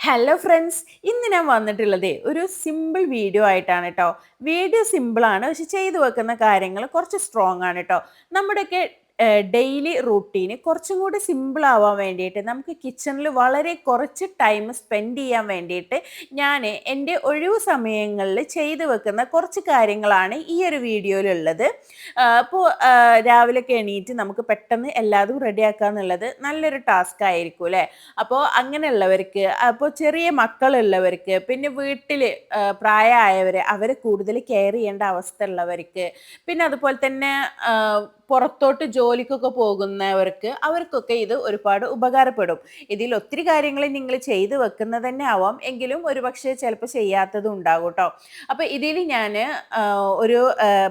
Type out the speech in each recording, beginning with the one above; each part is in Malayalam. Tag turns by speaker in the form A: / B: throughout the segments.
A: ഹലോ ഫ്രണ്ട്സ് ഇന്ന് ഞാൻ വന്നിട്ടുള്ളത് ഒരു സിമ്പിൾ വീഡിയോ ആയിട്ടാണ് കേട്ടോ വീഡിയോ സിമ്പിളാണ് പക്ഷെ ചെയ്തു വെക്കുന്ന കാര്യങ്ങൾ കുറച്ച് സ്ട്രോങ് ആണ് കേട്ടോ നമ്മുടെയൊക്കെ ഡെയിലി റൂട്ടീന് കുറച്ചും കൂടി സിമ്പിൾ ആവാൻ വേണ്ടിയിട്ട് നമുക്ക് കിച്ചണിൽ വളരെ കുറച്ച് ടൈം സ്പെൻഡ് ചെയ്യാൻ വേണ്ടിയിട്ട് ഞാൻ എന്റെ ഒഴിവു സമയങ്ങളിൽ ചെയ്തു വെക്കുന്ന കുറച്ച് കാര്യങ്ങളാണ് ഈ ഒരു വീഡിയോയിലുള്ളത് അപ്പോൾ രാവിലെ എണീറ്റ് നമുക്ക് പെട്ടെന്ന് എല്ലാതും റെഡിയാക്കുക എന്നുള്ളത് നല്ലൊരു ടാസ്ക് ആയിരിക്കും അല്ലേ? അപ്പോൾ അങ്ങനെയുള്ളവർക്ക് അപ്പോൾ ചെറിയ മക്കളുള്ളവർക്ക് പിന്നെ വീട്ടിൽ പ്രായമായവർ അവരെ കൂടുതൽ കെയർ ചെയ്യേണ്ട അവസ്ഥ ഉള്ളവർക്ക് പിന്നെ അതുപോലെ തന്നെ പുറത്തോട്ട് പുറത്തോട്ട് ജോലിക്കൊക്കെ പോകുന്നവർക്ക് അവർക്കൊക്കെ ഇത് ഒരുപാട് ഉപകാരപ്പെടും. ഇതിൽ ഒത്തിരി കാര്യങ്ങൾ നിങ്ങൾ ചെയ്തു വെക്കുന്നത് തന്നെ ആവാം. എങ്കിലും ഒരുപക്ഷെ ചിലപ്പോൾ ചെയ്യാത്തതും ഉണ്ടാകും കേട്ടോ. അപ്പോൾ ഇതിൽ ഞാൻ ഒരു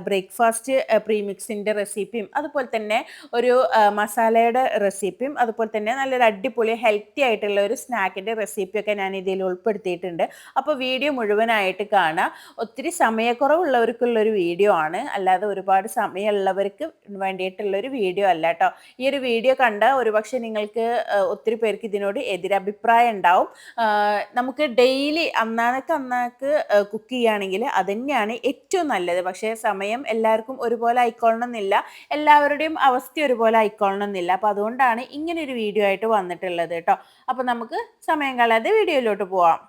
A: ബ്രേക്ക്ഫാസ്റ്റ് പ്രീമിക്സിന്റെ റെസിപ്പിയും അതുപോലെ തന്നെ ഒരു മസാലയുടെ റെസിപ്പിയും അതുപോലെ തന്നെ നല്ലൊരു അടിപൊളി ഹെൽത്തി ആയിട്ടുള്ള ഒരു സ്നാക്കിന്റെ റെസിപ്പിയൊക്കെ ഞാൻ ഇതിൽ ഉൾപ്പെടുത്തിയിട്ടുണ്ട്. അപ്പോൾ വീഡിയോ മുഴുവനായിട്ട് കാണാം ഒത്തിരി സമയക്കുറവുള്ളവർക്കുള്ള ഒരു വീഡിയോ ആണ്. അല്ലാതെ ഒരുപാട് സമയമുള്ളവർക്ക് വേണ്ടിയിട്ടുള്ള ഒരു വീഡിയോ അല്ല കേട്ടോ. ഈ ഒരു വീഡിയോ കണ്ട് ഒരുപക്ഷെ നിങ്ങൾക്ക് ഒത്തിരി പേർക്ക് ഇതിനോട് എതിരഭിപ്രായം ഉണ്ടാവും. നമുക്ക് ഡെയിലി അന്നാനൊക്കെ അന്നാക്ക് കുക്ക് ചെയ്യുകയാണെങ്കിൽ അതുതന്നെയാണ് ഏറ്റവും നല്ലത്. പക്ഷേ സമയം എല്ലാവർക്കും ഒരുപോലെ ആയിക്കൊള്ളണമെന്നില്ല. എല്ലാവരുടെയും അവസ്ഥ ഒരുപോലെ ആയിക്കൊള്ളണമെന്നില്ല. അപ്പോൾ അതുകൊണ്ടാണ് ഇങ്ങനെ ഒരു വീഡിയോ ആയിട്ട് വന്നിട്ടുള്ളത് കേട്ടോ. അപ്പോൾ നമുക്ക് സമയം കളയാതെ വീഡിയോയിലോട്ട് പോവാം.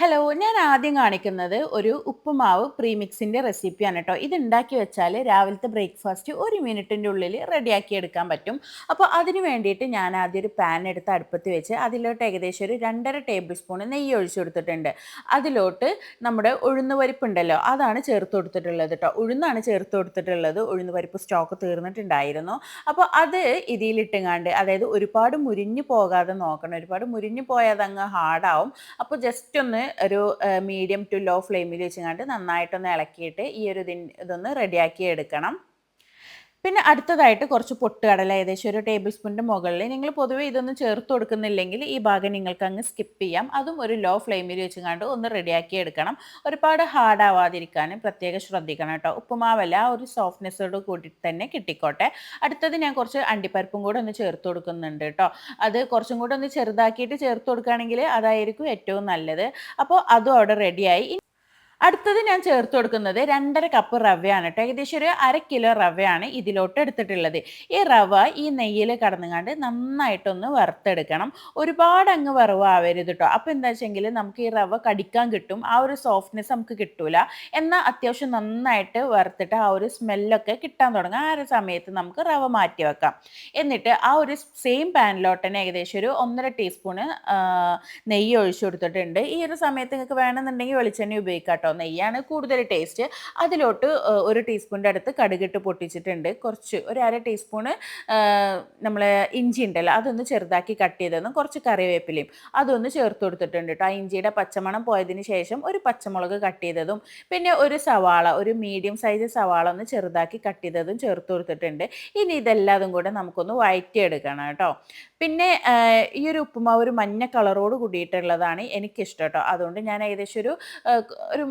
A: ഹലോ ഞാൻ ആദ്യം കാണിക്കുന്നത് ഒരു ഉപ്പുമാവ് പ്രീമിക്സിന്റെ റെസിപ്പിയാണ് കേട്ടോ. ഇത് ഉണ്ടാക്കി വെച്ചാൽ രാവിലത്തെ ബ്രേക്ക്ഫാസ്റ്റ് ഒരു മിനിറ്റിന്റെ ഉള്ളിൽ റെഡിയാക്കി എടുക്കാൻ പറ്റും. അപ്പോൾ അതിന് വേണ്ടിയിട്ട് ഞാൻ ആദ്യം ഒരു പാൻ എടുത്ത് അടുപ്പത്ത് വെച്ച് അതിലോട്ട് ഏകദേശം ഒരു രണ്ടര ടേബിൾ സ്പൂൺ നെയ്യ് ഒഴിച്ചു കൊടുത്തിട്ടുണ്ട്. അതിലോട്ട് നമ്മുടെ ഉഴുന്ന് പരിപ്പുണ്ടല്ലോ അതാണ് ചേർത്ത് കൊടുത്തിട്ടുള്ളത് കേട്ടോ. ഉഴുന്നാണ് ചേർത്ത് കൊടുത്തിട്ടുള്ളത്. ഉഴുന്ന് പരിപ്പ് സ്റ്റോക്ക് തീർന്നിട്ടുണ്ടായിരുന്നു. അപ്പോൾ അത് ഇതിലിട്ടുങ്ങാണ്ട് അതായത് ഒരുപാട് മുരിഞ്ഞു പോകാതെ നോക്കണം. ഒരുപാട് മുരിഞ്ഞു പോയാൽ അതങ്ങ് ഹാർഡാവും അപ്പോൾ ജസ്റ്റ് ഒന്ന് ഒരു മീഡിയം ടു ലോ ഫ്ലെയിമിൽ വെച്ചുകൊണ്ട് നന്നായിട്ടൊന്ന് ഇളക്കിയിട്ട് ഈ ഒരു ഇതിൻ ഇതൊന്ന് റെഡിയാക്കി എടുക്കണം. പിന്നെ അടുത്തതായിട്ട് കുറച്ച് പൊട്ടുകടല ഏകദേശം ഒരു ടേബിൾ സ്പൂണിന്റെ മുകളിൽ. നിങ്ങൾ പൊതുവേ ഇതൊന്നും ചേർത്ത് കൊടുക്കുന്നില്ലെങ്കിൽ ഈ ഭാഗം നിങ്ങൾക്ക് അങ്ങ് സ്കിപ്പ് ചെയ്യാം. അതും ഒരു ലോ ഫ്ലെയിമിൽ വെച്ചുകൊണ്ട് ഒന്ന് റെഡിയാക്കി എടുക്കണം. ഒരുപാട് ഹാർഡ് പ്രത്യേകം ശ്രദ്ധിക്കണം കേട്ടോ. ഉപ്പുമാവല്ല ആ ഒരു സോഫ്റ്റ്നെസ്സോട് കൂടി തന്നെ കിട്ടിക്കോട്ടെ. അടുത്തത് ഞാൻ കുറച്ച് അണ്ടിപ്പരിപ്പും കൂടെ ഒന്ന് ചേർത്ത് കൊടുക്കുന്നുണ്ട് കേട്ടോ. അത് കുറച്ചും കൂടെ ഒന്ന് ചെറുതാക്കിയിട്ട് ചേർത്ത് കൊടുക്കുകയാണെങ്കിൽ അതായിരിക്കും ഏറ്റവും നല്ലത്. അപ്പോൾ അതും അവിടെ റെഡിയായി അടുത്തത് ഞാൻ ചേർത്ത് കൊടുക്കുന്നത് രണ്ടര കപ്പ് റവയാണ് കേട്ടോ ഏകദേശം ഒരു അര കിലോ റവയാണ് ഇതിലോട്ട് എടുത്തിട്ടുള്ളത്. ഈ റവ ഈ നെയ്യിൽ കടന്നുകൊണ്ട് നന്നായിട്ടൊന്ന് വറുത്തെടുക്കണം. ഒരുപാട് അങ്ങ് വറവ് ആവരുത് കേട്ടോ അപ്പോൾ എന്താ വെച്ചെങ്കിൽ നമുക്ക് ഈ റവ കടിക്കാൻ കിട്ടും. ആ ഒരു സോഫ്റ്റ്നെസ് നമുക്ക് കിട്ടൂല. എന്നാൽ അത്യാവശ്യം നന്നായിട്ട് വറുത്തിട്ട് ആ ഒരു സ്മെല്ലൊക്കെ കിട്ടാൻ തുടങ്ങും. ആ ഒരു സമയത്ത് നമുക്ക് റവ മാറ്റി വെക്കാം. എന്നിട്ട് ആ ഒരു സെയിം പാനിലോട്ട് തന്നെ ഏകദേശം ഒരു ഒന്നര ടീസ്പൂണ് നെയ്യ് ഒഴിച്ചു കൊടുത്തിട്ടുണ്ട്. ഈ ഒരു സമയത്ത് നിങ്ങൾക്ക് വേണമെന്നുണ്ടെങ്കിൽ വെളിച്ചെണ്ണ ഉപയോഗിക്കാം നെയ്യാണ് കൂടുതൽ ടേസ്റ്റ് അതിലോട്ട് ഒരു ടീസ്പൂണിന്റെ അടുത്ത് കടുകിട്ട് പൊട്ടിച്ചിട്ടുണ്ട്. കുറച്ച് ഒരു അര ടീസ്പൂണ് നമ്മൾ ഇഞ്ചി ഉണ്ടല്ലോ അതൊന്ന് ചെറുതാക്കി കട്ട് ചെയ്തതും കുറച്ച് കറിവേപ്പിലയും അതൊന്ന് ചേർത്ത് കൊടുത്തിട്ടുണ്ട് കേട്ടോ ആ ഇഞ്ചിയുടെ പച്ചമണം പോയതിന് ശേഷം ഒരു പച്ചമുളക് കട്ട് ചെയ്തതും പിന്നെ ഒരു സവാള ഒരു മീഡിയം സൈസ് സവാള ഒന്ന് ചെറുതാക്കി കട്ട് ചെയ്തതും ചേർത്ത് കൊടുത്തിട്ടുണ്ട്. ഇനി ഇതെല്ലാതും കൂടെ നമുക്കൊന്ന് വഴറ്റിയെടുക്കണം കേട്ടോ പിന്നെ ഈ ഒരു ഉപ്പുമാവ് ഒരു മഞ്ഞ കളറോട് കൂടിയിട്ടുള്ളതാണ് എനിക്കിഷ്ടം കേട്ടോ അതുകൊണ്ട് ഞാൻ ഏകദേശം ഒരു ഒരു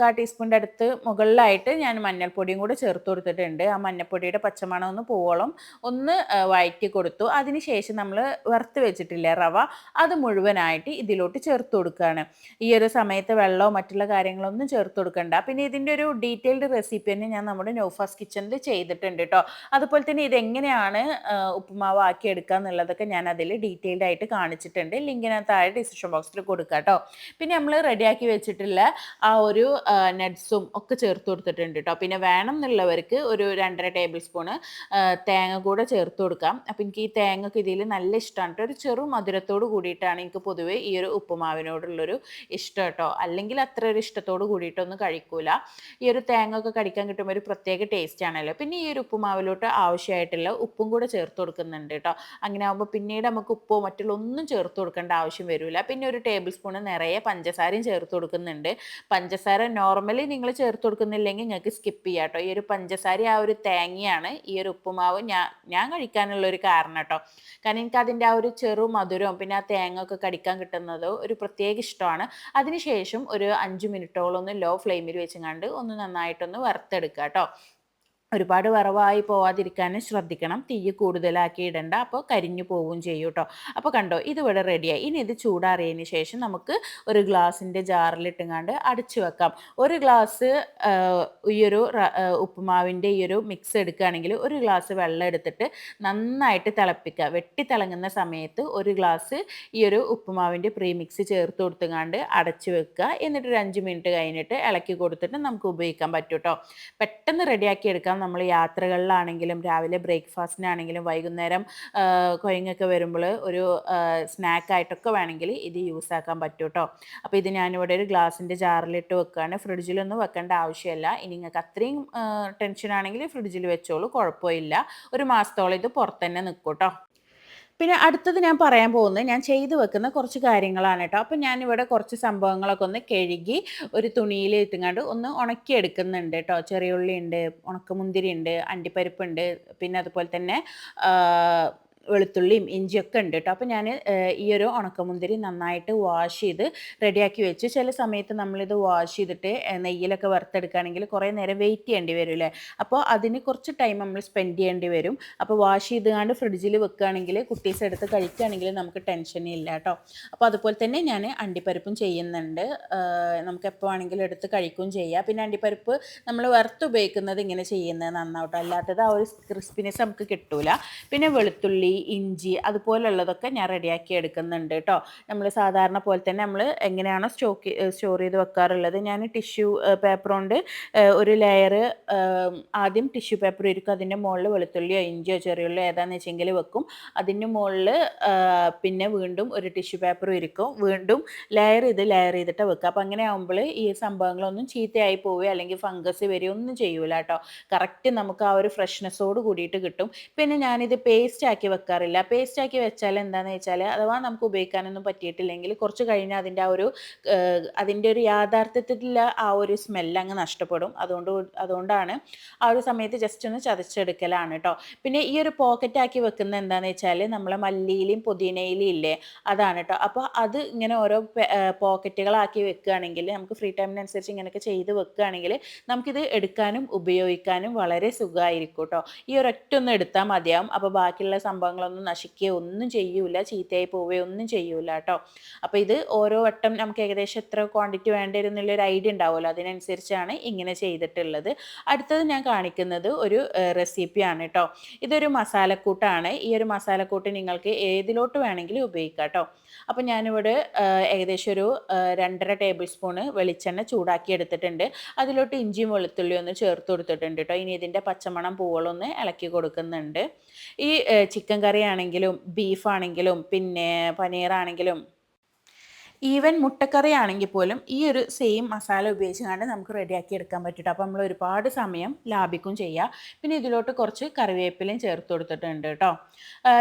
A: കാ ടീസ്പൂണിന്റെ അടുത്ത് മുകളിലായിട്ട് ഞാൻ മഞ്ഞൾപ്പൊടിയും കൂടെ ചേർത്ത് കൊടുത്തിട്ടുണ്ട്. ആ മഞ്ഞൾപ്പൊടിയുടെ പച്ചമണം ഒന്ന് പോവോളം. ഒന്ന് വഴറ്റി കൊടുത്തു. അതിനുശേഷം നമ്മൾ വറുത്ത് വെച്ചിട്ടില്ലേ റവ അത് മുഴുവനായിട്ട് ഇതിലോട്ട് ചേർത്ത് കൊടുക്കുകയാണ് ഈ ഒരു സമയത്ത് വെള്ളമോ മറ്റുള്ള കാര്യങ്ങളൊന്നും ചേർത്ത് കൊടുക്കണ്ട. പിന്നെ ഇതിന്റെ ഒരു ഡീറ്റെയിൽഡ് റെസിപ്പി തന്നെ ഞാൻ നമ്മുടെ നോഫാസ് കിച്ചണിൽ ചെയ്തിട്ടുണ്ട് കേട്ടോ അതുപോലെ തന്നെ ഇതെങ്ങനെയാണ് ഉപ്പുമാവ് ആക്കി എടുക്കുക എന്നുള്ളതൊക്കെ ഞാൻ അതിൽ ഡീറ്റെയിൽഡ് ആയിട്ട് കാണിച്ചിട്ടുണ്ട്. ലിങ്കിനകത്ത് താഴെ ഡിസ്ക്രിപ്ഷൻ ബോക്സിൽ കൊടുക്കാം കേട്ടോ പിന്നെ നമ്മൾ റെഡിയാക്കി വെച്ചിട്ടുള്ള ആ ഒരു നട്ട്സും ഒക്കെ ചേർത്ത് കൊടുത്തിട്ടുണ്ട് കേട്ടോ പിന്നെ വേണം എന്നുള്ളവർക്ക് ഒരു രണ്ടര ടേബിൾ സ്പൂണ് തേങ്ങ കൂടെ ചേർത്ത് കൊടുക്കാം. അപ്പം എനിക്ക് ഈ തേങ്ങക്ക് ഇതിൽ നല്ല ഇഷ്ടമാണ് ഒരു ചെറു മധുരത്തോട് കൂടിയിട്ടാണ് എനിക്ക് പൊതുവേ ഈ ഒരു ഉപ്പുമാവിനോടുള്ളൊരു ഇഷ്ടം കേട്ടോ അല്ലെങ്കിൽ അത്ര ഒരു ഇഷ്ടത്തോട് കൂടിയിട്ടൊന്നും കഴിക്കൂല. ഈ ഒരു തേങ്ങ ഒക്കെ കടിക്കാൻ കിട്ടുമ്പോൾ ഒരു പ്രത്യേക ടേസ്റ്റ് ആണല്ലോ. പിന്നെ ഈ ഒരു ഉപ്പുമാവിലോട്ട് ആവശ്യമായിട്ടുള്ള ഉപ്പും കൂടെ ചേർത്ത് കൊടുക്കുന്നുണ്ട് കേട്ടോ അങ്ങനെ ആകുമ്പോൾ പിന്നീട് നമുക്ക് ഉപ്പോ മറ്റുള്ള ഒന്നും ചേർത്ത് കൊടുക്കേണ്ട ആവശ്യം വരില്ല പിന്നെ ഒരു ടേബിൾ സ്പൂണ് നിറയെ പഞ്ചസാരയും ചേർത്ത് കൊടുക്കുന്നുണ്ട്. പഞ്ചസാര നോർമലി നിങ്ങൾ ചേർത്ത് കൊടുക്കുന്നില്ലെങ്കിൽ നിങ്ങൾക്ക് സ്കിപ്പ് ചെയ്യാം കേട്ടോ. ഈ ഒരു പഞ്ചസാര ആ ഒരു തേങ്ങയാണ് ഈ ഒരു ഉപ്പുമാവ് ഞാൻ ഞാൻ കഴിക്കാനുള്ള ഒരു കാരണം കേട്ടോ. കാരണം എനിക്ക് അതിന്റെ ആ ഒരു ചെറു മധുരവും പിന്നെ ആ തേങ്ങ ഒക്കെ കടിക്കാൻ കിട്ടുന്നത് ഒരു പ്രത്യേക ഇഷ്ടമാണ്. അതിനുശേഷം ഒരു അഞ്ച് മിനിറ്റോളം ഒന്ന് ലോ ഫ്ലെയിമിൽ വെച്ചങ്ങാണ്ട് ഒന്ന് നന്നായിട്ടൊന്ന് വറുത്തെടുക്കുക കേട്ടോ. ഒരുപാട് വറവായി പോവാതിരിക്കാനും ശ്രദ്ധിക്കണം. തീ കൂടുതലാക്കി ഇടണ്ട. അപ്പോൾ കരിഞ്ഞു പോവുകയും ചെയ്യും കേട്ടോ അപ്പോൾ കണ്ടോ ഇതിവിടെ റെഡിയായി. ഇനി ഇത് ചൂടാറിയതിന് ശേഷം നമുക്ക് ഒരു ഗ്ലാസിന്റെ ജാറിലിട്ടുങ്ങാണ്ട് അടച്ചു വെക്കാം. ഒരു ഗ്ലാസ് ഈ ഒരു ഉപ്പുമാവിന്റെ ഈ ഒരു മിക്സ് എടുക്കുകയാണെങ്കിൽ ഒരു ഗ്ലാസ് വെള്ളം എടുത്തിട്ട് നന്നായിട്ട് തിളപ്പിക്കുക വെട്ടി തിളങ്ങുന്ന സമയത്ത് ഒരു ഗ്ലാസ് ഈ ഒരു ഉപ്പുമാവിന്റെ പ്രീ മിക്സ് ചേർത്ത് കൊടുത്തുങ്ങാണ്ട് അടച്ചു വെക്കുക എന്നിട്ട് ഒരു അഞ്ച് മിനിറ്റ് കഴിഞ്ഞിട്ട് ഇളക്കി കൊടുത്തിട്ട് നമുക്ക് ഉപയോഗിക്കാൻ പറ്റും കേട്ടോ പെട്ടെന്ന് റെഡിയാക്കി എടുക്കാം നമ്മൾ യാത്രകളിലാണെങ്കിലും രാവിലെ ബ്രേക്ക്ഫാസ്റ്റിനാണെങ്കിലും വൈകുന്നേരം കൊയങ്ങൊക്കെ വരുമ്പോൾ ഒരു സ്നാക്കായിട്ടൊക്കെ വേണമെങ്കിൽ ഇത് യൂസ് ആക്കാൻ പറ്റും കേട്ടോ അപ്പോൾ ഇത് ഞാനിവിടെ ഒരു ഗ്ലാസിന്റെ ജാറിലിട്ട് വെക്കുകയാണ് ഫ്രിഡ്ജിലൊന്നും വെക്കേണ്ട ആവശ്യമില്ല. ഇനി നിങ്ങൾക്ക് അത്രയും ടെൻഷൻ ആണെങ്കിൽ ഫ്രിഡ്ജിൽ വെച്ചോളൂ. കുഴപ്പമില്ല. ഒരു മാസത്തോളം ഇത് പുറത്തന്നെ നിൽക്കും കേട്ടോ. പിന്നെ അടുത്തത് ഞാൻ പറയാൻ പോകുന്നത് ഞാൻ ചെയ്തു വെക്കുന്ന കുറച്ച് കാര്യങ്ങളാണ് കേട്ടോ. അപ്പം ഞാനിവിടെ കുറച്ച് സംഭവങ്ങളൊക്കെ ഒന്ന് കഴുകി ഒരു തുണിയിൽ എത്തുങ്ങാണ്ട് ഒന്ന് ഉണക്കിയെടുക്കുന്നുണ്ട് കേട്ടോ. ചെറിയുള്ളി ഉണ്ട് ഉണക്കമുന്തിരി ഉണ്ട് അണ്ടിപ്പരിപ്പുണ്ട് പിന്നെ അതുപോലെ തന്നെ വെളുത്തുള്ളിയും ഇഞ്ചിയൊക്കെ ഉണ്ട് കേട്ടോ അപ്പോൾ ഞാൻ ഈ ഒരു ഉണക്കമുന്തിരി നന്നായിട്ട് വാഷ് ചെയ്ത് റെഡിയാക്കി വെച്ചു. ചില സമയത്ത് നമ്മളിത് വാഷ് ചെയ്തിട്ട് നെയ്യിലൊക്കെ വറുത്തെടുക്കുകയാണെങ്കിൽ കുറേ നേരം വെയിറ്റ് ചെയ്യേണ്ടി വരും അല്ലേ അപ്പോൾ അതിന് കുറച്ച് ടൈം നമ്മൾ സ്പെൻഡ് ചെയ്യേണ്ടി വരും. അപ്പോൾ വാഷ് ചെയ്തുകൊണ്ട് ഫ്രിഡ്ജിൽ വെക്കുകയാണെങ്കിൽ കുട്ടീസ് എടുത്ത് കഴിക്കുകയാണെങ്കിൽ നമുക്ക് ടെൻഷനേ ഇല്ല കേട്ടോ അപ്പോൾ അതുപോലെ തന്നെ ഞാൻ അണ്ടിപ്പരിപ്പും ചെയ്യുന്നുണ്ട്. നമുക്ക് എപ്പോൾ ആണെങ്കിലും എടുത്ത് കഴിക്കുകയും ചെയ്യാം. പിന്നെ അണ്ടിപ്പരിപ്പ് നമ്മൾ വറുത്ത് ഉപയോഗിക്കുന്നത് ഇങ്ങനെ ചെയ്യുന്നത് നന്നാവട്ടോ. അല്ലാത്തത് ആ ഒരു ക്രിസ്പിനെസ് നമുക്ക് കിട്ടൂല. പിന്നെ വെളുത്തുള്ളി ഇഞ്ചി അതുപോലുള്ളതൊക്കെ ഞാൻ റെഡിയാക്കി എടുക്കുന്നുണ്ട് കേട്ടോ. നമ്മൾ സാധാരണ പോലെ തന്നെ നമ്മൾ എങ്ങനെയാണോ സ്റ്റോക്ക് സ്റ്റോർ ചെയ്ത് വെക്കാറുള്ളത്. ഞാൻ ടിഷ്യൂ പേപ്പർ കൊണ്ട് ഒരു ലെയർ ആദ്യം ടിഷ്യൂ പേപ്പർ ഇരിക്കും. അതിന്റെ മുകളിൽ വെളുത്തുള്ളിയോ ഇഞ്ചിയോ ചെറിയുള്ളിയോ ഏതാണെന്ന് വെച്ചെങ്കിൽ വെക്കും. അതിന്റെ മുകളിൽ പിന്നെ വീണ്ടും ഒരു ടിഷ്യൂ പേപ്പർ ഇരിക്കും. വീണ്ടും ലെയർ ചെയ്ത് ലെയർ ചെയ്തിട്ട് വെക്കുക. അപ്പോൾ അങ്ങനെ ആകുമ്പോൾ ഈ സംഭവങ്ങളൊന്നും ചീത്തയായി പോവുകയോ അല്ലെങ്കിൽ ഫംഗസ് വരികയോ ഒന്നും ചെയ്യൂല കേട്ടോ. കറക്റ്റ് നമുക്ക് ആ ഒരു ഫ്രഷ്നെസ്സോട് കൂടിയിട്ട് കിട്ടും. പിന്നെ ഞാനിത് പേസ്റ്റ് ആക്കി വെക്കാറില്ല. പേസ്റ്റ് ആക്കി വെച്ചാൽ എന്താണെന്ന് വെച്ചാൽ അഥവാ നമുക്ക് ഉപയോഗിക്കാനൊന്നും പറ്റിയിട്ടില്ലെങ്കിൽ കുറച്ച് കഴിഞ്ഞാൽ അതിന്റെ ആ ഒരു അതിന്റെ ഒരു യാഥാർത്ഥ്യത്തിലുള്ള ആ ഒരു സ്മെല്ല് അങ്ങ് നഷ്ടപ്പെടും. അതുകൊണ്ട് അതുകൊണ്ടാണ് ആ ഒരു സമയത്ത് ജസ്റ്റ് ഒന്ന് ചതച്ചെടുക്കലാണ് കേട്ടോ പിന്നെ ഈ ഒരു പോക്കറ്റ് ആക്കി വെക്കുന്നത് എന്താണെന്ന് വെച്ചാൽ നമ്മളെ മല്ലിയിലും പുതിനയിലും ഇല്ലേ അതാണ് കേട്ടോ അപ്പോൾ അത് ഇങ്ങനെ ഓരോ പോക്കറ്റുകളാക്കി വെക്കുകയാണെങ്കിൽ നമുക്ക് ഫ്രീ ടൈമിനനുസരിച്ച് ഇങ്ങനെയൊക്കെ ചെയ്ത് വെക്കുകയാണെങ്കിൽ നമുക്കിത് എടുക്കാനും ഉപയോഗിക്കാനും വളരെ സുഖമായിരിക്കും കേട്ടോ ഈ ഒരൊറ്റ ഒന്ന് എടുത്താൽ മതിയാവും. അപ്പോൾ ബാക്കിയുള്ള സംഭവങ്ങൾ സാധനങ്ങളൊന്നും നശിക്കുകയോ ഒന്നും ചെയ്യൂല ചീത്തയായി പോവുകയോ ഒന്നും ചെയ്യൂല കേട്ടോ അപ്പോൾ ഇത് ഓരോ വട്ടം നമുക്ക് ഏകദേശം എത്ര ക്വാണ്ടിറ്റി വേണ്ടി ഒരു ഐഡിയ ഉണ്ടാവുമല്ലോ. അതിനനുസരിച്ചാണ് ഇങ്ങനെ ചെയ്തിട്ടുള്ളത്. അടുത്തത് ഞാൻ കാണിക്കുന്നത് ഒരു റെസിപ്പിയാണ് കേട്ടോ ഇതൊരു മസാലക്കൂട്ടാണ്. ഈ ഒരു മസാലക്കൂട്ട് നിങ്ങൾക്ക് ഏതിലോട്ട് വേണമെങ്കിലും ഉപയോഗിക്കാം കേട്ടോ അപ്പോൾ ഞാനിവിടെ ഏകദേശം ഒരു രണ്ടര ടേബിൾ സ്പൂണ് വെളിച്ചെണ്ണ ചൂടാക്കി എടുത്തിട്ടുണ്ട്. അതിലോട്ട് ഇഞ്ചിയും വെളുത്തുള്ളിയും ഒന്ന് ചേർത്ത് കൊടുത്തിട്ടുണ്ട് കേട്ടോ ഇനി ഇതിന്റെ പച്ചമണം പൂവളൊന്ന് ഇളക്കി കൊടുക്കുന്നുണ്ട്. ഈ ചിക്കൻ കറി ആണെങ്കിലും ബീഫാണെങ്കിലും പിന്നെ പനീറാണെങ്കിലും ഈവൻ മുട്ടക്കറി ആണെങ്കിൽ പോലും ഈ ഒരു സെയിം മസാല ഉപയോഗിച്ചുകൊണ്ട് നമുക്ക് റെഡിയാക്കി എടുക്കാൻ പറ്റും അപ്പോൾ നമ്മൾ ഒരുപാട് സമയം ലാഭിക്കും ചെയ്യാം. പിന്നെ ഇതിലോട്ട് കുറച്ച് കറിവേപ്പിലയും ചേർത്ത് കൊടുത്തിട്ടുണ്ട് കേട്ടോ.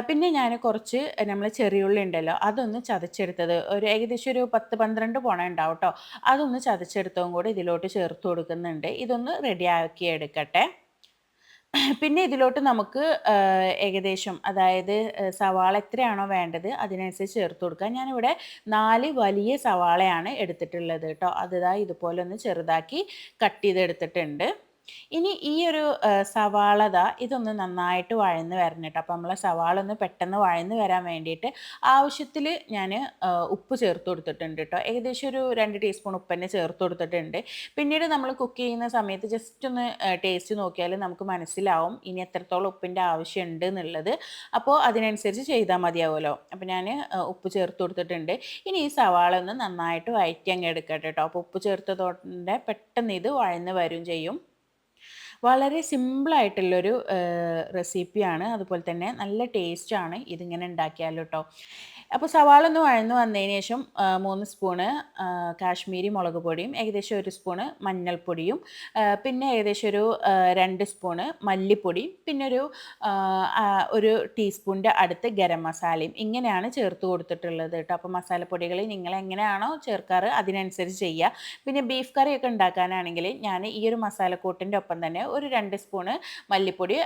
A: പിന്നെ ഞാൻ കുറച്ച് നമ്മൾ ചെറിയുള്ളി ഉണ്ടല്ലോ അതൊന്ന് ചതച്ചെടുത്തത്. ഒരു ഏകദേശം ഒരു പത്ത് പന്ത്രണ്ട് പോണ ഉണ്ടാവും കേട്ടോ. അതൊന്ന് ചതച്ചെടുത്തതും കൂടെ ഇതിലോട്ട് ചേർത്ത് കൊടുക്കുന്നുണ്ട്. ഇതൊന്ന് റെഡിയാക്കി എടുക്കട്ടെ. പിന്നെ ഇതിലോട്ട് നമുക്ക് ഏകദേശം അതായത് സവാള എത്രയാണോ വേണ്ടത് അതിനനുസരിച്ച് ചേർത്ത് കൊടുക്കുക ഞാനിവിടെ നാല് വലിയ സവാളയാണ് എടുത്തിട്ടുള്ളത് കേട്ടോ. അത് ഇതുപോലെ ഒന്ന് ചെറുതാക്കി കട്ട് ചെയ്തെടുത്തിട്ടുണ്ട്. ഇനി ഈ ഒരു സവാളത ഇതൊന്ന് നന്നായിട്ട് വഴന്ന് വരണം കേട്ടോ. അപ്പോൾ നമ്മളെ സവാള ഒന്ന് പെട്ടെന്ന് വഴന്ന് വരാൻ വേണ്ടിയിട്ട് ആവശ്യത്തിൽ ഞാൻ ഉപ്പ് ചേർത്ത് കൊടുത്തിട്ടുണ്ട് കേട്ടോ. ഏകദേശം ഒരു രണ്ട് ടീസ്പൂൺ ഉപ്പ് തന്നെ ചേർത്ത് കൊടുത്തിട്ടുണ്ട്. പിന്നീട് നമ്മൾ കുക്ക് ചെയ്യുന്ന സമയത്ത് ജസ്റ്റ് ഒന്ന് ടേസ്റ്റ് നോക്കിയാൽ നമുക്ക് മനസ്സിലാവും ഇനി എത്രത്തോളം ഉപ്പിന്റെ ആവശ്യമുണ്ട് എന്നുള്ളത്. അപ്പോൾ അതിനനുസരിച്ച് ചെയ്താൽ മതിയാവുമല്ലോ. അപ്പോൾ ഞാൻ ഉപ്പ് ചേർത്ത് കൊടുത്തിട്ടുണ്ട്. ഇനി ഈ സവാള ഒന്ന് നന്നായിട്ട് വയറ്റി അങ്ങ് എടുക്കട്ടെ കേട്ടോ. അപ്പോൾ ഉപ്പ് ചേർത്തതോടെ പെട്ടെന്ന് ഇത് വഴന്ന് വരും ചെയ്യും. വളരെ സിമ്പിളായിട്ടുള്ളൊരു റെസിപ്പിയാണ് അതുപോലെ തന്നെ നല്ല ടേസ്റ്റാണ് ഇതിങ്ങനെ ഉണ്ടാക്കിയാലും കേട്ടോ അപ്പോൾ സവാള ഒന്ന് വഴന്നു വന്നതിന് ശേഷം മൂന്ന് സ്പൂണ് കാശ്മീരി മുളക് പൊടിയും ഏകദേശം ഒരു സ്പൂണ് മഞ്ഞൾപ്പൊടിയും പിന്നെ ഏകദേശം ഒരു രണ്ട് സ്പൂണ് മല്ലിപ്പൊടിയും പിന്നെ ഒരു ഒരു ടീസ്പൂണിന്റെ അടുത്ത് ഗരം മസാലയും ഇങ്ങനെയാണ് ചേർത്ത് കൊടുത്തിട്ടുള്ളത് കേട്ടോ അപ്പോൾ മസാലപ്പൊടികൾ നിങ്ങൾ എങ്ങനെയാണോ ചേർക്കാറ് അതിനനുസരിച്ച് ചെയ്യുക പിന്നെ ബീഫ് കറിയൊക്കെ ഉണ്ടാക്കാനാണെങ്കിൽ ഞാൻ ഈ ഒരു മസാലക്കൂട്ടിന്റെ ഒപ്പം തന്നെ ഒരു രണ്ട് സ്പൂണ് മല്ലിപ്പൊടി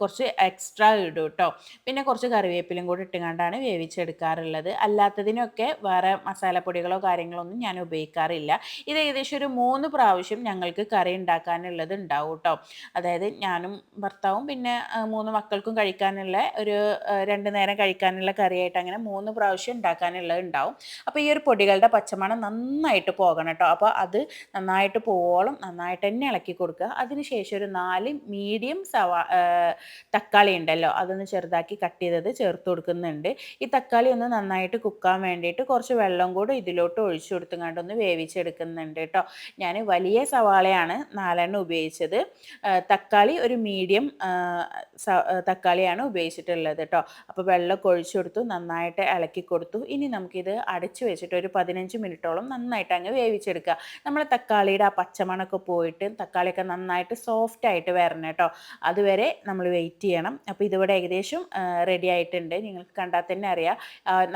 A: കുറച്ച് എക്സ്ട്രാ ഇടും കേട്ടോ പിന്നെ കുറച്ച് കറിവേപ്പിലും കൂടി ഇട്ടുകൊണ്ടാണ് വേവിച്ചെടുക്കാറുള്ളത്. അല്ലാത്തതിനൊക്കെ വേറെ മസാലപ്പൊടികളോ കാര്യങ്ങളോ ഒന്നും ഞാൻ ഉപയോഗിക്കാറില്ല. ഇത് ഏകദേശം ഒരു മൂന്ന് പ്രാവശ്യം ഞങ്ങൾക്ക് കറി ഉണ്ടാക്കാനുള്ളത് ഉണ്ടാവും കേട്ടോ അതായത് ഞാനും ഭർത്താവും പിന്നെ മൂന്ന് മക്കൾക്കും കഴിക്കാനുള്ള ഒരു രണ്ട് നേരം കഴിക്കാനുള്ള കറിയായിട്ട് അങ്ങനെ മൂന്ന് പ്രാവശ്യം ഉണ്ടാക്കാനുള്ളത് ഉണ്ടാവും. അപ്പോൾ ഈ ഒരു പൊടികളുടെ പച്ചമണം നന്നായിട്ട് പോകണം കേട്ടോ അപ്പോൾ അത് നന്നായിട്ട് പോവോളം നന്നായിട്ട് തന്നെ ഇളക്കി കൊടുക്കുക. അതിനുശേഷം ഒരു നാല് മീഡിയം സവാ തക്കാളി ഉണ്ടല്ലോ അതൊന്ന് ചെറുതാക്കി കട്ട് ചെയ്തത് ചേർത്ത് കൊടുക്കുന്നുണ്ട്. ഈ തക്കാളി ഒന്ന് നന്നായിട്ട് കുക്കാൻ വേണ്ടിയിട്ട് കുറച്ച് വെള്ളം കൂടെ ഇതിലോട്ട് ഒഴിച്ചു കൊടുത്തുകൊണ്ട് ഒന്ന് വേവിച്ചെടുക്കുന്നുണ്ട് കേട്ടോ ഞാൻ വലിയ സവാളയാണ് നാലെണ്ണം ഉപയോഗിച്ചത്. തക്കാളി ഒരു മീഡിയം തക്കാളിയാണ് ഉപയോഗിച്ചിട്ടുള്ളത് കേട്ടോ അപ്പോൾ വെള്ളമൊക്കെ ഒഴിച്ചു കൊടുത്തു നന്നായിട്ട് ഇളക്കി കൊടുത്തു. ഇനി നമുക്കിത് അടച്ചു വെച്ചിട്ട് ഒരു പതിനഞ്ച് മിനിറ്റോളം നന്നായിട്ട് അങ്ങ് വേവിച്ചെടുക്കുക. നമ്മൾ തക്കാളിയുടെ ആ പച്ചമണൊക്കെ പോയിട്ട് തക്കാളിയൊക്കെ നന്നായിട്ട് സോഫ്റ്റ് ആയിട്ട് വരണം കേട്ടോ. അതുവരെ നമ്മൾ വെയിറ്റ് ചെയ്യണം. അപ്പോൾ ഇതിവിടെ ഏകദേശം റെഡി ആയിട്ടുണ്ട്. നിങ്ങൾക്ക് കണ്ടാൽ തന്നെ അറിയാം.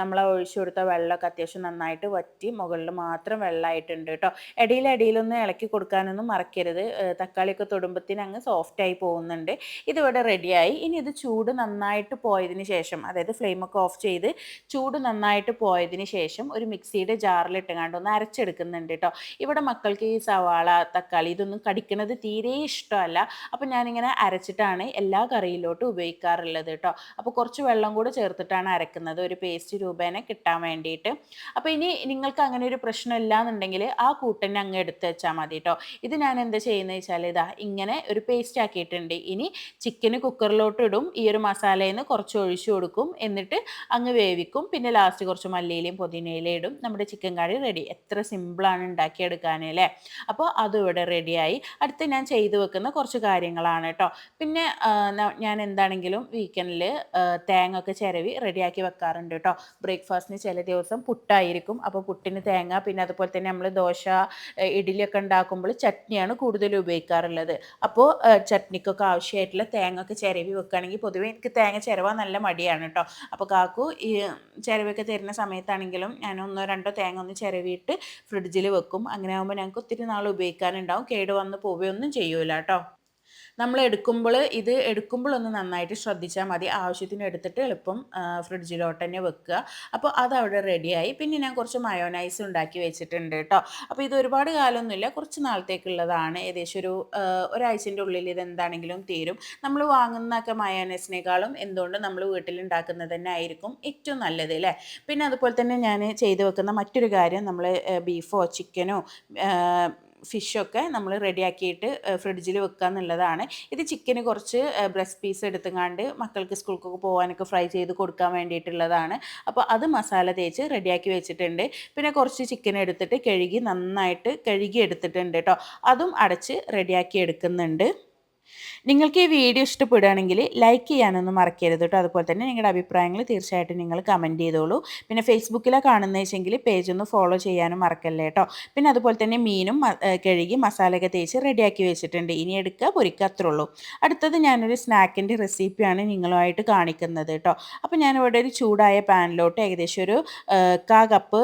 A: നമ്മൾ ഒഴിച്ചു കൊടുത്ത വെള്ളമൊക്കെ അത്യാവശ്യം നന്നായിട്ട് വറ്റി മുകളിൽ മാത്രം വെള്ളമായിട്ടുണ്ട് കേട്ടോ. ഇടയിൽ ഇടയിലൊന്നും ഇളക്കി കൊടുക്കാനൊന്നും മറക്കരുത്. തക്കാളിയൊക്കെ തൊടുമ്പത്തിന് അങ്ങ് സോഫ്റ്റായി പോകുന്നുണ്ട്. ഇതിവിടെ റെഡിയായി ഇനി ഇത് ചൂട് നന്നായിട്ട് പോയതിന് ശേഷം അതായത് ഫ്ലെയിമൊക്കെ ഓഫ് ചെയ്ത് ചൂട് നന്നായിട്ട് പോയതിന് ശേഷം ഒരു മിക്സിയുടെ ജാറിലിട്ടുകൊണ്ട് ഒന്ന് അരച്ചെടുക്കുന്നുണ്ട് കേട്ടോ. ഇവിടെ മക്കൾക്ക് ഈ സവാള തക്കാളി ഇതൊന്നും കടിക്കുന്നത് തീരെ ഇഷ്ടമല്ല. അപ്പോൾ ഞാനിങ്ങനെ അരച്ചിട്ടാണ് എല്ലാ കറിയിലോട്ടും ഉപയോഗിക്കാറുള്ളത് കേട്ടോ. അപ്പോൾ കുറച്ച് വെള്ളം കൂടെ ചേർത്തിട്ടാണ് അരക്കുന്നത്. ഒരു പേസ്റ്റ് രൂപേനെ കിട്ടാൻ വേണ്ടിയിട്ട്. അപ്പോൾ ഇനി നിങ്ങൾക്ക് അങ്ങനെ ഒരു പ്രശ്നം ഇല്ലാന്നുണ്ടെങ്കിൽ ആ കൂട്ടനെ അങ്ങ് എടുത്ത് വെച്ചാൽ മതി കേട്ടോ. ഇത് ഞാൻ എന്താ ചെയ്യുന്നത് വെച്ചാൽ ഇതാ ഇങ്ങനെ ഒരു പേസ്റ്റ് ആക്കിയിട്ടുണ്ട്. ഇനി ചിക്കന് കുക്കറിലോട്ട് ഇടും. ഈ ഒരു മസാലയിൽ നിന്ന് കുറച്ച് ഒഴിച്ചു കൊടുക്കും. എന്നിട്ട് അങ്ങ് വേവിക്കും. പിന്നെ ലാസ്റ്റ് കുറച്ച് മല്ലിയിലയും പുതിനയിലയും ഇടും. നമ്മുടെ ചിക്കൻ കറി റെഡി എത്ര സിമ്പിളാണ് ഉണ്ടാക്കിയെടുക്കാൻ അല്ലേ? അപ്പോൾ അതും ഇവിടെ റെഡിയായി അടുത്ത് ഞാൻ ചെയ്തു കുറച്ച് കാര്യങ്ങളാണ് കേട്ടോ പിന്നെ ഞാൻ എന്താണെങ്കിലും വീക്കെൻഡിൽ തേങ്ങ ഒക്കെ ചിരവി റെഡിയാക്കി വെക്കാറുണ്ട് കേട്ടോ ബ്രേക്ക്ഫാസ്റ്റിന് ചില ദിവസം പുട്ടായിരിക്കും. അപ്പോൾ പുട്ടിന് തേങ്ങ പിന്നെ അതുപോലെ തന്നെ നമ്മൾ ദോശ ഇഡ്ഡലിയൊക്കെ ഉണ്ടാക്കുമ്പോൾ ചട്നിയാണ് കൂടുതൽ ഉപയോഗിക്കാറുള്ളത്. അപ്പോൾ ചട്നിക്കൊക്കെ ആവശ്യമായിട്ടുള്ള തേങ്ങ ഒക്കെ ചിരവി വെക്കുകയാണെങ്കിൽ പൊതുവേ എനിക്ക് തേങ്ങ ചിരവാൻ നല്ല മടിയാണ് കേട്ടോ അപ്പോൾ കാക്കു ഈ ചിരവൊക്കെ തരുന്ന സമയത്താണെങ്കിലും ഞാൻ ഒന്നോ രണ്ടോ തേങ്ങ ഒന്ന് ചിരവിയിട്ട് ഫ്രിഡ്ജിൽ വെക്കും. അങ്ങനെ ആകുമ്പോൾ ഞങ്ങൾക്ക് ഒത്തിരി നാൾ ഉപയോഗിക്കാനുണ്ടാവും. കേട് വന്ന് പോവുകയൊന്നും ചെയ്യൂല കേട്ടോ. നമ്മൾ എടുക്കുമ്പോൾ ഇത് എടുക്കുമ്പോഴൊന്ന് നന്നായിട്ട് ശ്രദ്ധിച്ചാൽ മതി. ആവശ്യത്തിന് എടുത്തിട്ട് എളുപ്പം ഫ്രിഡ്ജിലോട്ട് തന്നെ വെക്കുക. അപ്പോൾ അത് അവിടെ റെഡിയായി. പിന്നെ ഞാൻ കുറച്ച് മയോനൈസ് ഉണ്ടാക്കി വെച്ചിട്ടുണ്ട് കേട്ടോ. അപ്പോൾ ഇത് ഒരുപാട് കാലമൊന്നുമില്ല. കുറച്ച് നാളത്തേക്കുള്ളതാണ്. ഏകദേശം ഒരു ഒരാഴ്ചന്റെ ഉള്ളിൽ ഇത് എന്താണെങ്കിലും തീരും. നമ്മൾ വാങ്ങുന്നൊക്കെ മയോനൈസിനേക്കാളും എന്തുകൊണ്ട് നമ്മൾ വീട്ടിൽ ഉണ്ടാക്കുന്നത് തന്നെ ആയിരിക്കും ഏറ്റവും നല്ലത് അല്ലേ? പിന്നെ അതുപോലെ തന്നെ ഞാൻ ചെയ്തു വെക്കുന്ന മറ്റൊരു കാര്യം നമ്മൾ ബീഫോ ചിക്കനോ ഫിഷൊക്കെ നമ്മൾ റെഡിയാക്കിയിട്ട് ഫ്രിഡ്ജിൽ വെക്കുക എന്നുള്ളതാണ്. ഇത് ചിക്കന് കുറച്ച് ബ്രസ്റ്റ് പീസ് എടുത്തുങ്ങാണ്ട് മക്കൾക്ക് സ്കൂൾക്കൊക്കെ പോകാനൊക്കെ ഫ്രൈ ചെയ്ത് കൊടുക്കാൻ വേണ്ടിയിട്ടുള്ളതാണ്. അപ്പോൾ അത് മസാല തേച്ച് റെഡിയാക്കി വെച്ചിട്ടുണ്ട്. പിന്നെ കുറച്ച് ചിക്കൻ എടുത്തിട്ട് കഴുകി നന്നായിട്ട് കഴുകി എടുത്തിട്ടുണ്ട് കേട്ടോ അതും അടച്ച് റെഡിയാക്കി എടുക്കുന്നുണ്ട്. നിങ്ങൾക്ക് ഈ വീഡിയോ ഇഷ്ടപ്പെടുകയാണെങ്കിൽ ലൈക്ക് ചെയ്യാനൊന്നും മറക്കരുത് കേട്ടോ അതുപോലെ തന്നെ നിങ്ങളുടെ അഭിപ്രായങ്ങൾ തീർച്ചയായിട്ടും നിങ്ങൾ കമന്റ് ചെയ്തോളൂ. പിന്നെ ഫേസ്ബുക്കിലാണ് കാണുന്ന വെച്ചെങ്കിൽ പേജ് ഒന്ന് ഫോളോ ചെയ്യാനും മറക്കല്ലേ കേട്ടോ പിന്നെ അതുപോലെ തന്നെ മീനും കഴുകി മസാലയൊക്കെ തേച്ച് റെഡിയാക്കി വെച്ചിട്ടുണ്ട്. ഇനി എടുക്കുക പൊരിക്കുക അത്രേ ഉള്ളൂ. അടുത്തത് ഞാനൊരു സ്നാക്കിന്റെ റെസിപ്പിയാണ് നിങ്ങളുമായിട്ട് കാണിക്കുന്നത് കേട്ടോ അപ്പോൾ ഞാനിവിടെ ഒരു ചൂടായ പാനിലോട്ട് ഏകദേശം ഒരു കാ കപ്പ്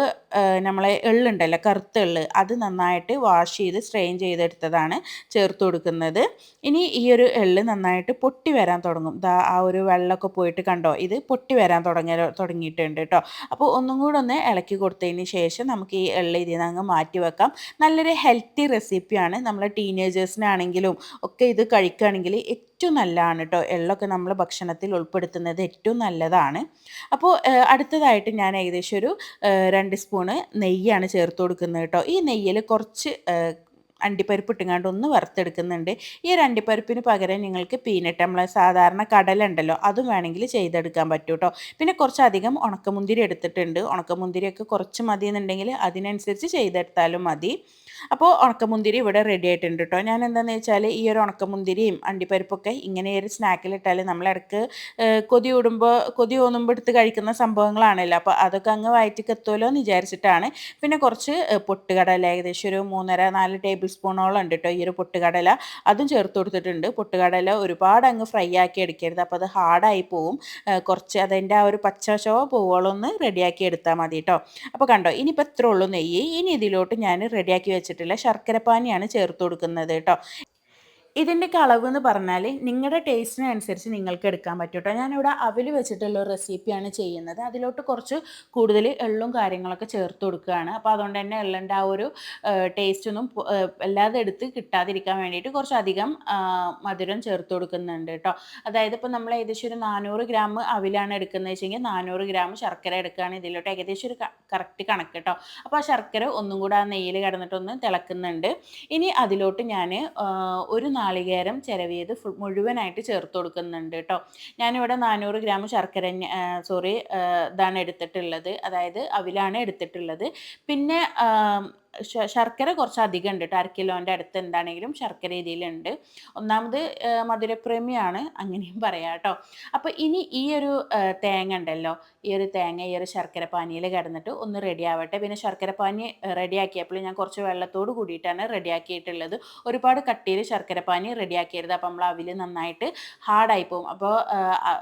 A: നമ്മളെ എള്ളുണ്ടല്ലോ കറുത്ത എള്ള്. അത് നന്നായിട്ട് വാഷ് ചെയ്ത് സ്ട്രെയിൻ ചെയ്തെടുത്തതാണ് ചേർത്ത് കൊടുക്കുന്നത്. ഇനി ഒരു എള്ള് നന്നായിട്ട് പൊട്ടി വരാൻ തുടങ്ങും. ദാ ആ ഒരു വെള്ളമൊക്കെ പോയിട്ട് കണ്ടോ? ഇത് പൊട്ടി വരാൻ തുടങ്ങിയ തുടങ്ങിയിട്ടുണ്ട് കേട്ടോ. അപ്പോൾ ഒന്നും കൂടെ ഒന്ന് ഇളക്കി കൊടുത്തതിന് ശേഷം നമുക്ക് ഈ എള്ള് ഇതിൽ നിന്ന് അങ്ങ് മാറ്റി വെക്കാം. നല്ലൊരു ഹെൽത്തി റെസിപ്പിയാണ് നമ്മളെ ടീനേജേഴ്സിനാണെങ്കിലും ഒക്കെ ഇത് കഴിക്കുകയാണെങ്കിൽ ഏറ്റവും നല്ലതാണ് കേട്ടോ. എള്ളൊക്കെ നമ്മൾ ഭക്ഷണത്തിൽ ഉൾപ്പെടുത്തുന്നത് ഏറ്റവും നല്ലതാണ്. അപ്പോൾ അടുത്തതായിട്ട് ഞാൻ ഏകദേശം ഒരു രണ്ട് സ്പൂണ് നെയ്യാണ് ചേർത്ത് കൊടുക്കുന്നത് കേട്ടോ. ഈ നെയ്യിൽ കുറച്ച് അണ്ടിപ്പരിപ്പ് ഇട്ടുങ്ങാണ്ട് ഒന്ന് വറുത്തെടുക്കുന്നുണ്ട്. ഈ ഒരു അണ്ടിപ്പരിപ്പിന് പകരം നിങ്ങൾക്ക് പീനട്ട് നമ്മൾ സാധാരണ കടല ഉണ്ടല്ലോ അതും വേണമെങ്കിൽ ചെയ്തെടുക്കാൻ പറ്റും കേട്ടോ പിന്നെ കുറച്ചധികം ഉണക്കമുന്തിരി എടുത്തിട്ടുണ്ട്. ഉണക്കമുന്തിരിയൊക്കെ കുറച്ച് മതി എന്നുണ്ടെങ്കിൽ അതിനനുസരിച്ച് ചെയ്തെടുത്താലും മതി. അപ്പോൾ ഉണക്കമുന്തിരി ഇവിടെ റെഡി ആയിട്ടുണ്ട് കേട്ടോ ഞാൻ എന്താണെന്ന് വെച്ചാൽ ഈ ഒരു ഉണക്കമുന്തിരിയും അണ്ടിപ്പരിപ്പൊക്കെ ഇങ്ങനെ ഒരു സ്നാക്കിലിട്ടാൽ നമ്മളിടക്ക് കൊതി ഓടുമ്പോൾ കൊതി ഊന്നുമ്പോൾ എടുത്ത് കഴിക്കുന്ന സംഭവങ്ങളാണല്ലോ. അപ്പോൾ അതൊക്കെ അങ്ങ് വയറ്റിക്ക് എത്തുമല്ലോ എന്ന് വിചാരിച്ചിട്ടാണ്. പിന്നെ കുറച്ച് പൊട്ടുകടല ഏകദേശം ഒരു മൂന്നര നാല് ടേബിൾ സ്പൂണോളം ഉണ്ട് കേട്ടോ ഈ ഒരു പൊട്ടുകടല. അതും ചേർത്ത് കൊടുത്തിട്ടുണ്ട്. പൊട്ടുകടല ഒരുപാട് അങ്ങ് ഫ്രൈ ആക്കി എടുക്കരുത്. അപ്പോൾ അത് ഹാർഡായി പോവും. കുറച്ച് അതിന്റെ ആ ഒരു പച്ചശോ പോവോളം ഒന്ന് റെഡിയാക്കി എടുത്താൽ മതി കേട്ടോ അപ്പോൾ കണ്ടോ ഇനിയിപ്പോൾ എത്ര ഉള്ളൂ നെയ്യ്. ഇനി ഇതിലോട്ട് ഞാൻ റെഡിയാക്കി വെച്ചിട്ടുള്ള ശർക്കരപ്പാനിയാണ് ചേർത്ത് കൊടുക്കുന്നത് കേട്ടോ. ഇതിന്റെയൊക്കെ അളവ് എന്ന് പറഞ്ഞാൽ നിങ്ങളുടെ ടേസ്റ്റിനനുസരിച്ച് നിങ്ങൾക്ക് എടുക്കാൻ പറ്റും കേട്ടോ ഞാനിവിടെ അവൽ വെച്ചിട്ടുള്ള ഒരു റെസിപ്പിയാണ് ചെയ്യുന്നത്. അതിലോട്ട് കുറച്ച് കൂടുതൽ എള്ളും കാര്യങ്ങളൊക്കെ ചേർത്ത് കൊടുക്കുകയാണ് അപ്പോൾ അതുകൊണ്ട് തന്നെ എള്ളിന്റെ ആ ഒരു ടേസ്റ്റൊന്നും അല്ലാതെ എടുത്ത് കിട്ടാതിരിക്കാൻ വേണ്ടിയിട്ട് കുറച്ചധികം മധുരം ചേർത്ത് കൊടുക്കുന്നുണ്ട് കേട്ടോ അതായത് ഇപ്പോൾ നമ്മൾ ഏകദേശം ഒരു നാനൂറ് ഗ്രാം അവിലാണ് എടുക്കുന്നത് വെച്ചെങ്കിൽ നാനൂറ് ഗ്രാം ശർക്കര എടുക്കുകയാണ് ഇതിലോട്ട് ഏകദേശം ഒരു കറക്റ്റ് കണക്ക് കേട്ടോ അപ്പോൾ ആ ശർക്കര ഒന്നും കൂടെ ആ നെയ്യിൽ കിടന്നിട്ടൊന്ന് തിളക്കുന്നുണ്ട്. ഇനി അതിലോട്ട് ഞാൻ ഒരു നാളികേരം ചിരവിയത് മുഴുവനായിട്ട് ചേർത്ത് കൊടുക്കുന്നുണ്ട് കേട്ടോ ഞാനിവിടെ നാനൂറ് ഗ്രാം ശർക്കര സോറി ഇതാണ് എടുത്തിട്ടുള്ളത്. അതായത് അവിലാണ് എടുത്തിട്ടുള്ളത്. പിന്നെ ശർക്കര കുറച്ച് അധികം ഉണ്ട് കേട്ടോ അര കിലോന്റെ അടുത്ത് എന്താണെങ്കിലും ശർക്കര രീതിയിലുണ്ട്. ഒന്നാമത് മധുരപ്രേമിയാണ്. അങ്ങനെയും പറയാം കേട്ടോ അപ്പോൾ ഇനി ഈ ഒരു തേങ്ങ ഉണ്ടല്ലോ. ഈ ഒരു തേങ്ങ ഈ ഒരു ശർക്കര പാനിയിൽ കിടന്നിട്ട് ഒന്ന് റെഡി ആവട്ടെ. പിന്നെ ശർക്കര പാനി റെഡിയാക്കിയപ്പോൾ ഞാൻ കുറച്ച് വെള്ളത്തോട് കൂടിയിട്ടാണ് റെഡിയാക്കിയിട്ടുള്ളത് ഒരുപാട് കട്ടിയിൽ ശർക്കര പാനി റെഡിയാക്കിയത് അപ്പോൾ നമ്മൾ അവിൽ നന്നായിട്ട് ഹാർഡായി പോകും. അപ്പോൾ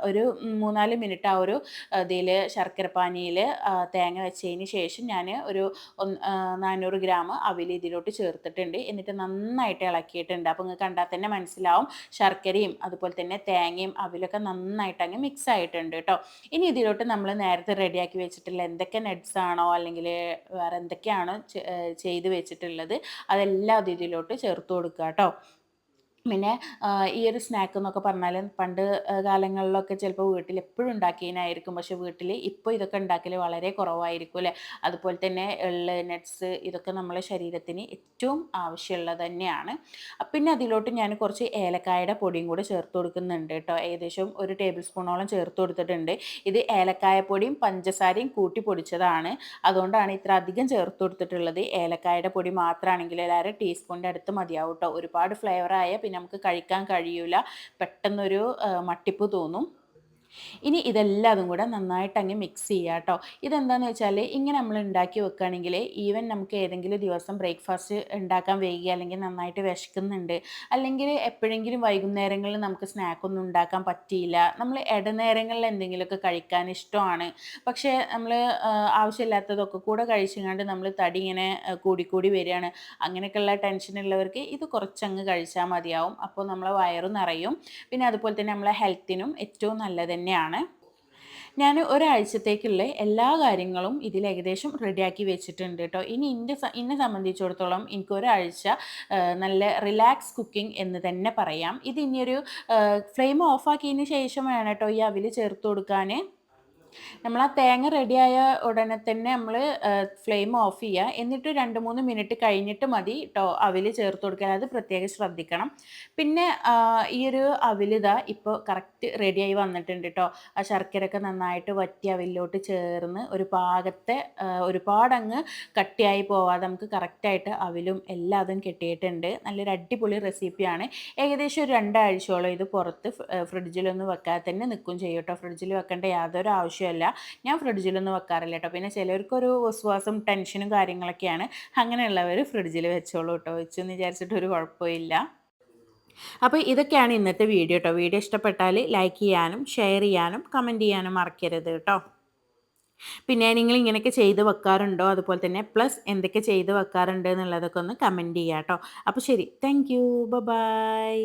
A: ഒരു മൂന്നാൽ മിനിറ്റ് ആ ഒരു ഇതിൽ ശർക്കര പാനിയിൽ തേങ്ങ വെച്ചതിന് ശേഷം ഞാൻ ഒരു നാനൂറ് ഗ്രാം അവിൽ ഇതിലോട്ട് ചേർത്തിട്ടുണ്ട്. എന്നിട്ട് നന്നായിട്ട് ഇളക്കിയിട്ടുണ്ട്. അപ്പോൾ നിങ്ങൾക്ക് കണ്ടാൽ തന്നെ മനസ്സിലാവും. ശർക്കരയും അതുപോലെ തന്നെ തേങ്ങയും അവിലൊക്കെ നന്നായിട്ട് അങ്ങ് മിക്സ് ആയിട്ടുണ്ട് കേട്ടോ ഇനി ഇതിലോട്ട് നമ്മൾ നേരത്തെ റെഡിയാക്കി വെച്ചിട്ടുള്ള എന്തൊക്കെ നട്ട്സ് ആണോ അല്ലെങ്കിൽ വേറെ എന്തൊക്കെയാണോ ചെയ്ത് വെച്ചിട്ടുള്ളത് അതെല്ലാം ഇതിലോട്ട് ചേർത്ത് കൊടുക്കുക കേട്ടോ പിന്നെ ഈ ഒരു സ്നാക്ക് എന്നൊക്കെ പറഞ്ഞാൽ പണ്ട് കാലങ്ങളിലൊക്കെ ചിലപ്പോൾ വീട്ടിൽ എപ്പോഴും ഉണ്ടാക്കിയതിനായിരിക്കും. പക്ഷെ വീട്ടിൽ ഇപ്പോൾ ഇതൊക്കെ ഉണ്ടാക്കൽ വളരെ കുറവായിരിക്കും അല്ലേ? അതുപോലെ തന്നെ എള്ള് നട്ട്സ് ഇതൊക്കെ നമ്മളെ ശരീരത്തിന് ഏറ്റവും ആവശ്യമുള്ളത് തന്നെയാണ്. പിന്നെ അതിലോട്ട് ഞാൻ കുറച്ച് ഏലക്കായുടെ പൊടിയും കൂടെ ചേർത്ത് കൊടുക്കുന്നുണ്ട് കേട്ടോ. ഏകദേശം ഒരു ടേബിൾ സ്പൂണോളം ചേർത്ത് കൊടുത്തിട്ടുണ്ട്. ഇത് ഏലക്കായ പൊടിയും പഞ്ചസാരയും കൂട്ടി പൊടിച്ചതാണ്. അതുകൊണ്ടാണ് ഇത്ര അധികം ചേർത്ത് കൊടുത്തിട്ടുള്ളത്. ഏലക്കായുടെ പൊടി മാത്രമാണെങ്കിൽ എല്ലാവരും ടീസ്പൂണിന്റെ അടുത്ത് മതിയാവും കേട്ടോ. ഒരുപാട് ഫ്ലേവറായ പിന്നെ നമുക്ക് കഴിക്കാൻ കഴിയൂല. പെട്ടെന്നൊരു മട്ടിപ്പ് തോന്നും. ഇനി ഇതെല്ലാതും കൂടെ നന്നായിട്ട് അങ്ങ് മിക്സ് ചെയ്യുക കേട്ടോ ഇതെന്താണെന്ന് വെച്ചാൽ ഇങ്ങനെ നമ്മൾ ഉണ്ടാക്കി വെക്കുകയാണെങ്കിൽ ഈവൻ നമുക്ക് ഏതെങ്കിലും ദിവസം ബ്രേക്ക്ഫാസ്റ്റ് ഉണ്ടാക്കാൻ വൈകി അല്ലെങ്കിൽ നന്നായിട്ട് വിശക്കുന്നുണ്ട്. അല്ലെങ്കിൽ എപ്പോഴെങ്കിലും വൈകുന്നേരങ്ങളിൽ നമുക്ക് സ്നാക്കൊന്നും ഉണ്ടാക്കാൻ പറ്റിയില്ല. നമ്മൾ ഇടനേരങ്ങളിൽ എന്തെങ്കിലുമൊക്കെ കഴിക്കാൻ ഇഷ്ടമാണ്. പക്ഷേ നമ്മൾ ആവശ്യമില്ലാത്തതൊക്കെ കൂടെ കഴിച്ചുകൊണ്ട് നമ്മൾ തടി ഇങ്ങനെ കൂടിക്കൂടി വരികയാണ്. അങ്ങനെയൊക്കെയുള്ള ടെൻഷനുള്ളവർക്ക് ഇത് കുറച്ചങ്ങ് കഴിച്ചാൽ മതിയാവും. അപ്പോൾ നമ്മളെ വയറ് നിറയും. പിന്നെ അതുപോലെ തന്നെ നമ്മളെ ഹെൽത്തിനും ഏറ്റവും നല്ലത് തന്നെയാണ്. ഞാൻ ഒരാഴ്ചത്തേക്കുള്ള എല്ലാ കാര്യങ്ങളും ഇതിൽ ഏകദേശം റെഡിയാക്കി വെച്ചിട്ടുണ്ട് കേട്ടോ. ഇനി എന്റെ എന്നെ സംബന്ധിച്ചിടത്തോളം എനിക്ക് ഒരാഴ്ച നല്ല റിലാക്സ് കുക്കിംഗ് എന്ന് തന്നെ പറയാം. ഇത് ഇനിയൊരു ഫ്ലെയിം ഓഫാക്കിയതിന് ശേഷം വേണം കേട്ടോ ഈ അവിൽ ചേർത്ത് കൊടുക്കാൻ നമ്മൾ ആ തേങ്ങ റെഡിയായ ഉടനെ തന്നെ നമ്മൾ ഫ്ലെയിം ഓഫ് ചെയ്യുക എന്നിട്ട് രണ്ട് മൂന്ന് മിനിറ്റ് കഴിഞ്ഞിട്ട് മതി കേട്ടോ അവിൽ ചേർത്ത് കൊടുക്കാൻ. അത് പ്രത്യേകം ശ്രദ്ധിക്കണം. പിന്നെ ഈ ഒരു അവിലിത ഇപ്പോൾ കറക്റ്റ് റെഡിയായി വന്നിട്ടുണ്ട് കേട്ടോ ആ ശർക്കരയൊക്കെ നന്നായിട്ട് വറ്റി അവിലോട്ട് ചേർന്ന് ഒരു പാകത്തെ ഒരുപാടങ്ങ് കട്ടിയായി പോവാതെ നമുക്ക് കറക്റ്റായിട്ട് അവിലും എല്ലാം അതും കെട്ടിയിട്ടുണ്ട്. നല്ലൊരു അടിപൊളി റെസിപ്പിയാണ് ഏകദേശം ഒരു രണ്ടാഴ്ചയോളം ഇത് പുറത്ത് ഫ്രിഡ്ജിലൊന്നും വെക്കാതെ തന്നെ നിൽക്കും ചെയ്യും കേട്ടോ ഫ്രിഡ്ജിൽ വെക്കേണ്ട യാതൊരു ആവശ്യം ആവശ്യമല്ല ഞാൻ ഫ്രിഡ്ജിലൊന്നും വെക്കാറില്ല കേട്ടോ പിന്നെ ചിലർക്കൊരു വിശ്വാസം ടെൻഷനും കാര്യങ്ങളൊക്കെയാണ്. അങ്ങനെയുള്ളവർ ഫ്രിഡ്ജിൽ വെച്ചോളൂ കേട്ടോ വെച്ചെന്ന് വിചാരിച്ചിട്ട് ഒരു കുഴപ്പമില്ല. അപ്പോൾ ഇതൊക്കെയാണ് ഇന്നത്തെ വീഡിയോ കേട്ടോ വീഡിയോ ഇഷ്ടപ്പെട്ടാൽ ലൈക്ക് ചെയ്യാനും ഷെയർ ചെയ്യാനും കമന്റ് ചെയ്യാനും മറക്കരുത് കേട്ടോ പിന്നെ നിങ്ങൾ ഇങ്ങനെയൊക്കെ ചെയ്ത് വെക്കാറുണ്ടോ? അതുപോലെ തന്നെ പ്ലസ് എന്തൊക്കെ ചെയ്ത് വെക്കാറുണ്ട് എന്നുള്ളതൊക്കെ ഒന്ന് കമന്റ് ചെയ്യാം കേട്ടോ അപ്പോൾ ശരി. Thank you by